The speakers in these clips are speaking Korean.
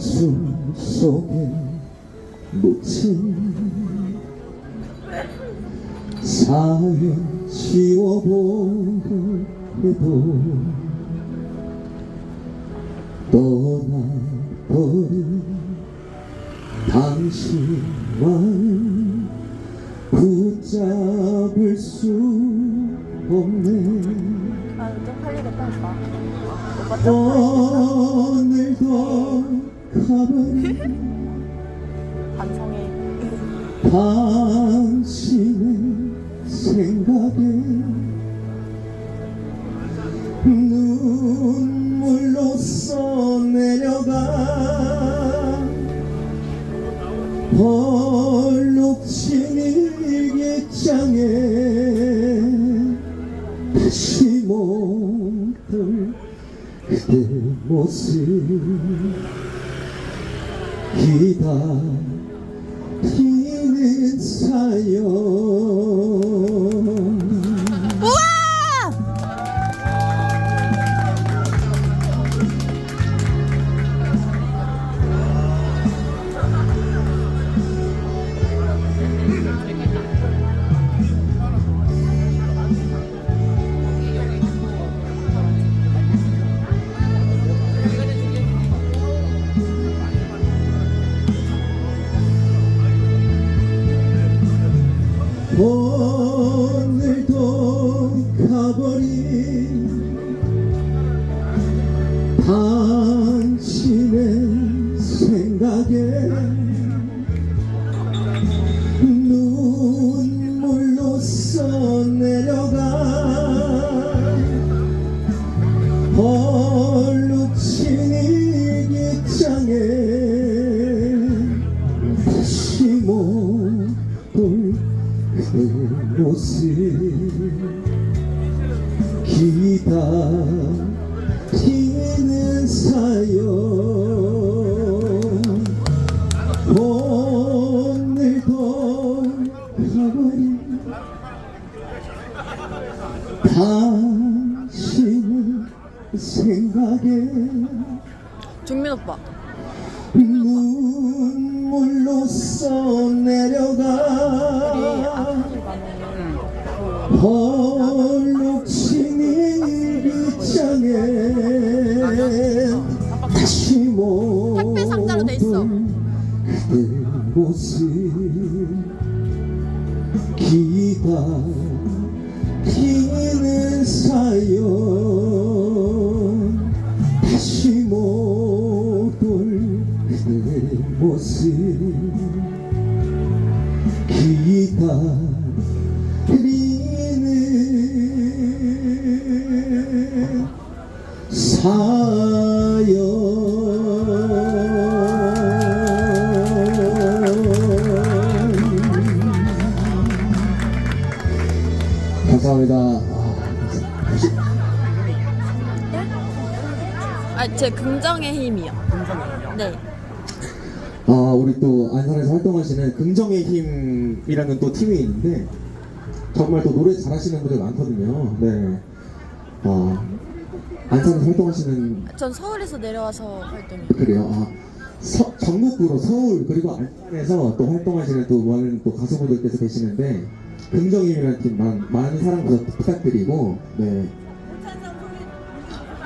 웃음 속에 묻힌 사연 지워보려 해도 떠나버린 당신만 붙잡을 수 없네 아, 좀 팔리겠다, 오빠. 오빠 어. 좀 오늘도 반성해. 당신의 생각에 눈물로 써내려가 벌룩진 일기장에 다시 못볼 그대 모습 기다리는 사연 오늘도 가버린 당신의 생각에 모습 기다리는 사연. 오늘도 가버린 당신의 생각에 종민 오빠. 눈물로 써내려가 택배 상자로 돼 있어. 기다리는 사연 다시 그대 모습 기다리는 사연 감사합니다. 아, 제 긍정의 힘이요. 네. 아 우리 또 안산에서 활동하시는 긍정의 힘이라는 또 팀이 있는데 정말 또 노래 잘하시는 분들 많거든요. 네. 어, 안산에서 활동하시는 전 서울에서 내려와서 활동해요. 그래요. 아, 서, 전국구로 서울 그리고 안산에서 또 활동하시는 또 많은 또 가수분들께서 계시는데 긍정힘이라는 팀 많은, 사랑 부탁- 부탁드리고 네.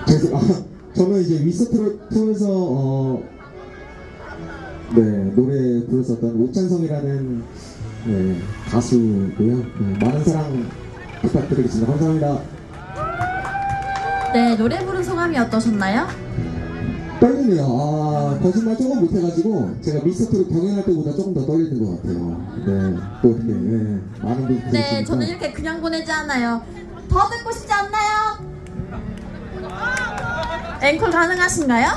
그래서 아, 저는 이제 위스트로 통해서 어, 네 노래 불렀었던 오찬성이라는 네, 가수고요. 네, 많은 사랑 부탁드리겠습니다. 감사합니다. 네, 노래 부른 소감이 어떠셨나요? 떨리네요. 아, 거짓말 조금 못해가지고, 제가 미스터로 경연할 때보다 조금 더 떨리는 것 같아요. 네. 또 이렇게, 네. 많은 분들이 네. 저는 이렇게 그냥 보내지 않아요. 더 듣고 싶지 않나요? 앵콜 가능하신가요?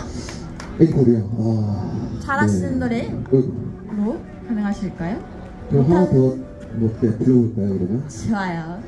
앵콜이요. 아. 잘하시는 네. 노래 그, 뭐 가능하실까요? 그럼 하나 더, 뭐, 이렇게 불러볼까요, 그러면? 좋아요.